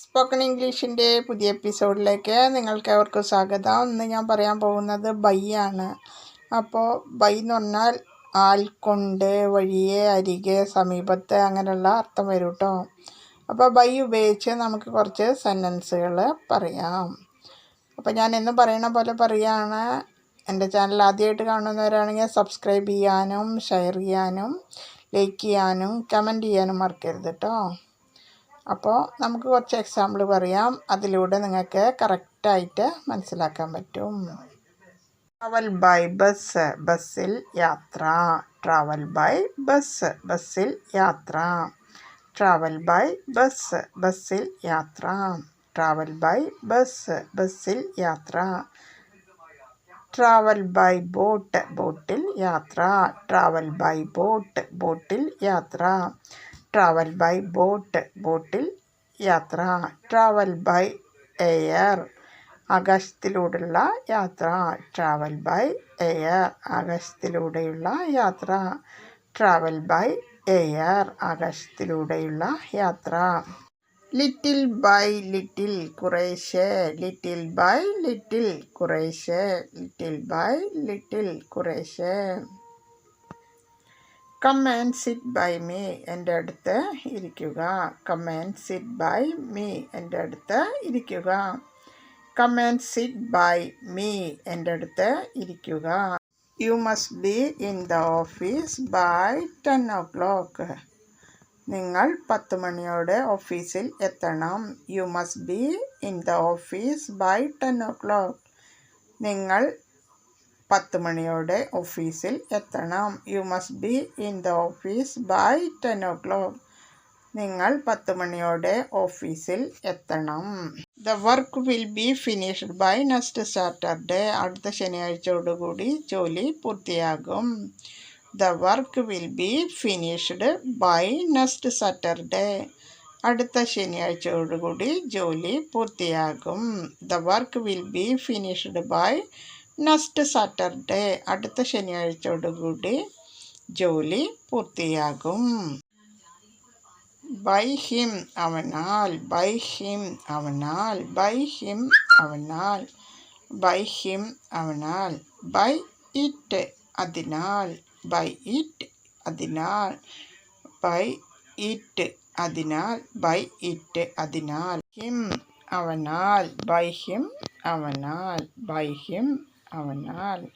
Spoken ഇംഗ്ലീഷിന്റെ പുതിയ എപ്പിസോഡിലേക്ക് നിങ്ങൾക്ക് അവർക്ക് സ്വാഗതം. ഇന്ന് ഞാൻ പറയാൻ പോകുന്നത് ബൈ ആണ്. അപ്പോൾ ബൈ എന്ന് പറഞ്ഞാൽ ആൽക്കൊണ്ട് കൊണ്ട് വഴിയെ അരികെ സമീപത്ത് അങ്ങനെയുള്ള അർത്ഥം വരും കേട്ടോ അപ്പോൾ ബൈ ഉപയോഗിച്ച് നമുക്ക് കുറച്ച് സെന്റൻസുകൾ പറയാം. അപ്പോൾ ഞാൻ എന്നും പറയണ പോലെ പറയുകയാണ് എന്റെ ചാനൽ ആദ്യമായിട്ട് കാണുന്നവരാണെങ്കിൽ സബ്സ്ക്രൈബ് ചെയ്യാനും ഷെയർ ചെയ്യാനും ലൈക്ക് ചെയ്യാനും കമന്റ് ചെയ്യാനും മറക്കരുത് കേട്ടോ അപ്പോൾ നമുക്ക് കുറച്ച് എക്സാമ്പിൾ പറയാം. അതിലൂടെ നിങ്ങൾക്ക് കറക്റ്റായിട്ട് മനസ്സിലാക്കാൻ പറ്റും. ട്രാവൽ ബൈ ബസ് ബസ്സിൽ യാത്ര. ട്രാവൽ ബൈ ബസ് ബസ്സിൽ യാത്ര. ട്രാവൽ ബൈ ബസ് ബസ്സിൽ യാത്ര. ട്രാവൽ ബൈ ബസ് ബസ്സിൽ യാത്ര. ട്രാവൽ ബൈ ബോട്ട് ബോട്ടിൽ യാത്ര. ട്രാവൽ ബൈ ബോട്ട് ബോട്ടിൽ യാത്ര. ട്രാവൽ ബൈ ബോട്ട് ബോട്ടിൽ യാത്ര ട്രാവൽ ബൈ എയർ ആകാശത്തിലൂടെയുള്ള യാത്ര. ട്രാവൽ ബൈ എയർ ആകാശത്തിലൂടെയുള്ള യാത്ര. ട്രാവൽ ബൈ എയർ ആകാശത്തിലൂടെയുള്ള യാത്ര. ലിറ്റിൽ ബൈ ലിറ്റിൽ കുറേശ്ശെ. ലിറ്റിൽ ബൈ ലിറ്റിൽ കുറേശ്ശെ. ലിറ്റിൽ ബൈ ലിറ്റിൽ കുറേശ്ശെ. Come and sit by me എന്റെ അടുത്ത് ഇരിക്കുക. Come and sit by me എന്റെ അടുത്ത് ഇരിക്കുക. Come and sit by me എന്റെ അടുത്ത് ഇരിക്കുക. You must be in the office by ten o'clock നിങ്ങൾ പത്ത് മണിയോടെ ഓഫീസിൽ എത്തണം. You must be in the office by ten o'clock നിങ്ങൾ പത്ത് മണിയോടെ ഓഫീസിൽ എത്തണം. You must be in the office by ten o'clock നിങ്ങൾ പത്ത് മണിയോടെ ഓഫീസിൽ എത്തണം. The work will be finished by next Saturday അടുത്ത ശനിയാഴ്ചയോടുകൂടി ജോലി പൂർത്തിയാകും. The work will be finished by next Saturday അടുത്ത ശനിയാഴ്ചയോടുകൂടി ജോലി പൂർത്തിയാകും. The work will be finished by next Saturday അടുത്ത ശനിയാഴ്ചയോടുകൂടി ജോലി പൂർത്തിയാകും. ബൈ ഹിം അവനാൽ. ബൈ ഹിം അവനാൽ. ബൈ ഹിം അവനാൽ. ബൈ ഹിം അവനാൽ. ബൈ ഇറ്റ് അതിനാൽ. ബൈ ഇറ്റ് അതിനാൽ. ബൈ ഇറ്റ് അതിനാൽ. ബൈ ഇറ്റ് അതിനാൽ. ഹിം അവനാൽ. ബൈ ഹിം അവനാൽ. ബൈ ഹിം അവനാൽ.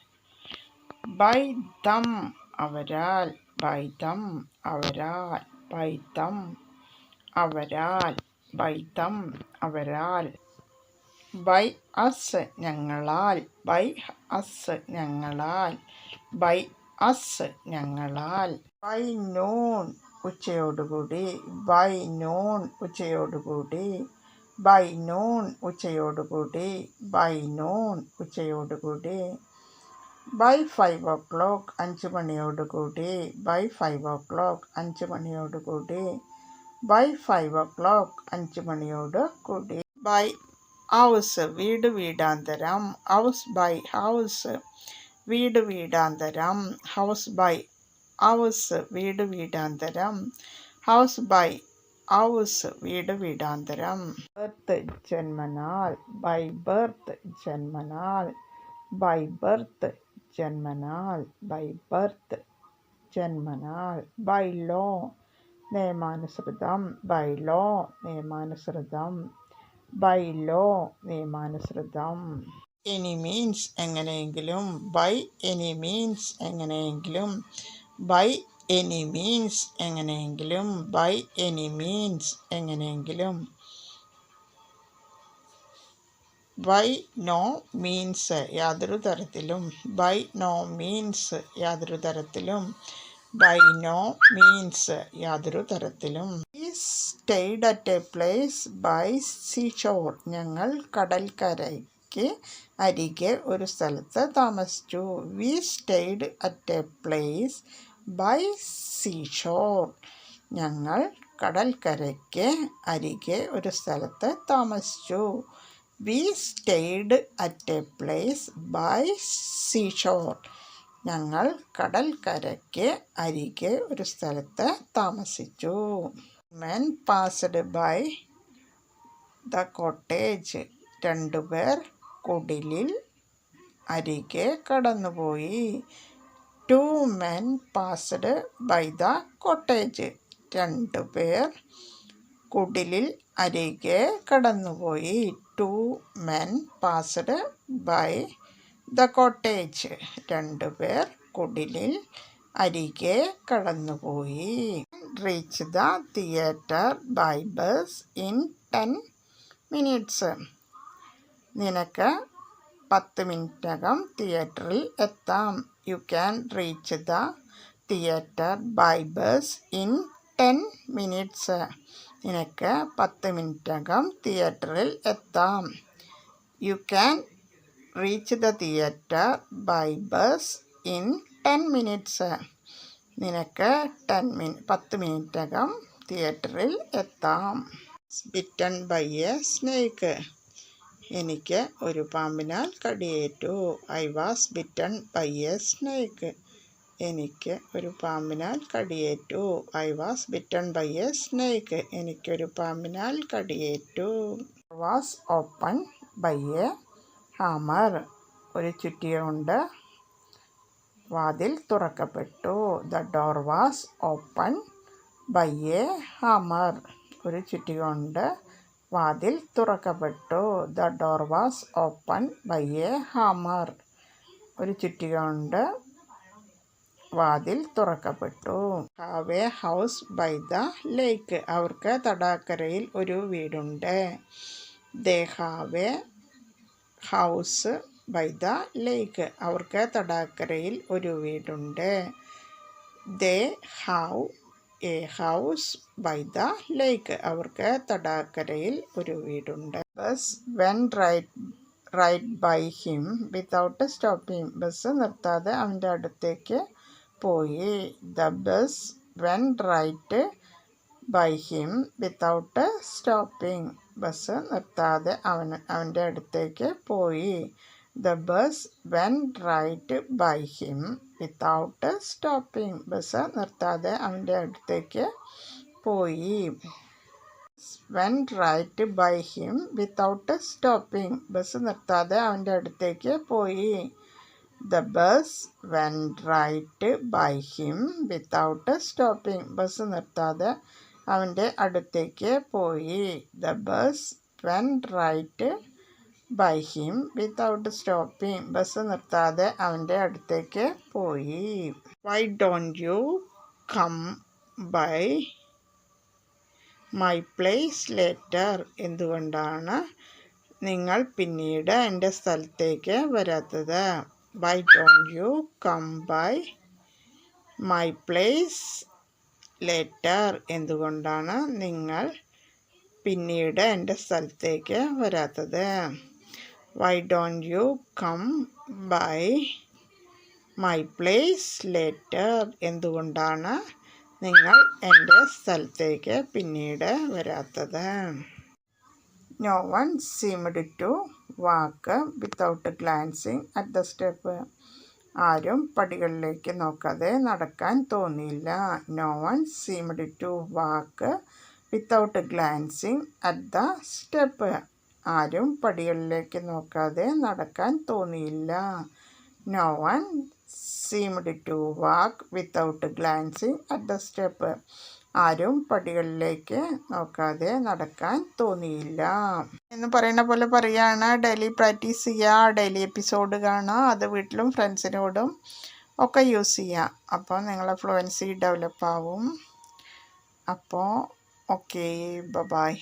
ബൈതം അവരാൽ ബൈതം അവരാൽ ബൈതം അവരാൽ ബൈതം അവരാൽ. ബൈ അസ് ഞങ്ങളാൽ ബൈ അസ് ഞങ്ങളാൽ ബൈ അസ് ഞങ്ങളാൽ. ബൈ നോൺ ഉച്ചയോടുകൂടി ബൈ നോൺ ഉച്ചയോടുകൂടി. ബൈ നോൺ ഉച്ചയോടുകൂടി ബൈ നോൺ ഉച്ചയോടുകൂടി ബൈ ഫൈവ് ഓ ക്ലോക്ക് അഞ്ച് മണിയോടുകൂടി ബൈ ഫൈവ് ഓ ക്ലോക്ക് അഞ്ച് മണിയോടുകൂടി ബൈ ഫൈവ് ഓ ക്ലോക്ക് അഞ്ച് മണിയോട് കൂടി ബൈ ഹൗസ് വീട് വീടാന്തരം ഹൗസ് ബൈ ഹൗസ് വീട് വീടാന്തരം ഹൗസ് ബൈ ഹൗസ് വീട് വീടാന്തരം ഹൗസ് ബൈ ഹൗസ് വീട് വീടാന്തരം. ബർത്ത് ജന്മനാൽ ബൈ ബർത്ത് ജന്മനാൽ ബൈ ബർത്ത് ജന്മനാൽ ബൈ ബർത്ത് ജന്മനാൽ ബൈ ലോ നിയമാനുസൃതം ബൈ ലോ നിയമാനുസൃതം ബൈ ലോ നിയമാനുസൃതം. എനി മീൻസ് എങ്ങനെയെങ്കിലും ബൈ എനി മീൻസ് എങ്ങനെയെങ്കിലും ബൈ എനി മീൻസ് എങ്ങനെയെങ്കിലും ബൈ എനി മീൻസ് എങ്ങനെയെങ്കിലും. ബൈ നോ മീൻസ് യാതൊരു തരത്തിലും. ബൈ നോ മീൻസ് യാതൊരു തരത്തിലും. ബൈ നോ മീൻസ് യാതൊരു തരത്തിലും. Stayed at a place by seashore ഞങ്ങൾ കടൽക്കരയ്ക്ക് അരികെ ഒരു സ്ഥലത്ത് താമസിച്ചു. We stayed at a place by seashore ഞങ്ങൾ കടൽക്കരയ്ക്ക് അരികെ ഒരു സ്ഥലത്ത് താമസിച്ചു. We stayed at a place by seashore ഞങ്ങൾ കടൽക്കരയ്ക്ക് അരികെ ഒരു സ്ഥലത്ത് താമസിച്ചു. Men passed by the cottage രണ്ടുപേർ കുടിലിൽ അരികെ കടന്നുപോയി. Two men passed by the cottage. രണ്ട് പേർ കുടിലിൽ അരികെ കടന്നുപോയി. Two men passed by the cottage. രണ്ട് പേർ കുടിലിൽ അരികെ കടന്നുപോയി. Reach the theatre by bus in ten minutes നിനക്ക് പത്ത് മിനിറ്റിനകം തിയേറ്ററിൽ എത്താം. You can reach the theatre by bus in ten minutes നിനക്ക് പത്ത് മിനിറ്റകം തിയേറ്ററിൽ എത്താം. You can reach the theatre by bus in ten minutes നിനക്ക് ടെൻ മിനി പത്ത് മിനിറ്റകം തിയേറ്ററിൽ എത്താം. ബിറ്റൺ ബൈ എ സ്നേക്ക് എനിക്ക് ഒരു പാമ്പിനാൽ കടിയേറ്റു. I was bitten by a snake. എനിക്ക് ഒരു പാമ്പിനാൽ കടിയേറ്റു. I was bitten by a snake. എനിക്കൊരു പാമ്പിനാൽ കടിയേറ്റു. Was open by a hammer. ഒരു ചുറ്റിയ കൊണ്ട് വാതിൽ തുറക്കപ്പെട്ടു. The door was open by a hammer. ഒരു ചുറ്റി കൊണ്ട് വാതിൽ തുറക്കപ്പെട്ടു. The door was open by a hammer ഒരു ചുറ്റിക കൊണ്ട് വാതിൽ തുറക്കപ്പെട്ടു. Have a house by the lake അവർക്ക് തടാക്കരയിൽ ഒരു വീടുണ്ട്. They have a house by the lake അവർക്ക് തടാക്കരയിൽ ഒരു വീടുണ്ട്. They have a house by the lake അവർക്ക് തടാക്കരയിൽ ഒരു വീടുണ്ട്. Bus went right right by him without stopping bus നിർത്താതെ അവന്റെ അടുത്തേക്ക് പോയി. The bus went right by him without stopping bus നിർത്താതെ അവൻ അവന്റെ അടുത്തേക്ക് പോയി. The bus went right by him without stopping bus നിർത്താതെ അവന്റെ അടുത്തേക്ക് പോയി. Went right by him without stopping bus നിർത്താതെ അവന്റെ അടുത്തേക്ക് പോയി. The bus went right by him without stopping bus നിർത്താതെ അവന്റെ അടുത്തേക്ക് പോയി. The bus went right by him without stopping bus നിർത്താതെ അവന്റെ അടുത്തേക്ക് പോയി. Why don't you come by my place later എന്തുകൊണ്ടാണ് നിങ്ങൾ പിന്നീട് എന്റെ സ്ഥലത്തേക്ക് വരാത്തത്? Why don't you come by my place later എന്തുകൊണ്ടാണ് നിങ്ങൾ പിന്നീട് എന്റെ സ്ഥലത്തേക്ക് വരാത്തത്? Why don't you come by my place later എന്തുകൊണ്ടാണ് നിങ്ങൾ എന്റെ സ്ഥലത്തേക്ക് പിന്നീട് വരാത്തത്? No one seemed to walk without glancing at the step ആരും പടികളിലേക്ക് നോക്കാതെ നടക്കാൻ തോന്നിയില്ല. No one seemed to walk without glancing at the step ആരും പടികളിലേക്ക് നോക്കാതെ നടക്കാൻ തോന്നിയില്ല. No one seemed to walk without glancing at the step ആരും പടികളിലേക്ക് നോക്കാതെ നടക്കാൻ തോന്നിയില്ല. എന്ന് പറയുന്ന പോലെ പറയുകയാണ് ഡെയിലി പ്രാക്ടീസ് ചെയ്യുക ഡെയിലി എപ്പിസോഡ് കാണുക അത് വീട്ടിലും ഫ്രണ്ട്സിനോടും ഒക്കെ യൂസ് ചെയ്യുക അപ്പോൾ നിങ്ങളെ ഫ്ലുവൻസി ഡെവലപ്പാവും അപ്പോൾ ഓക്കേ ബ ബായ്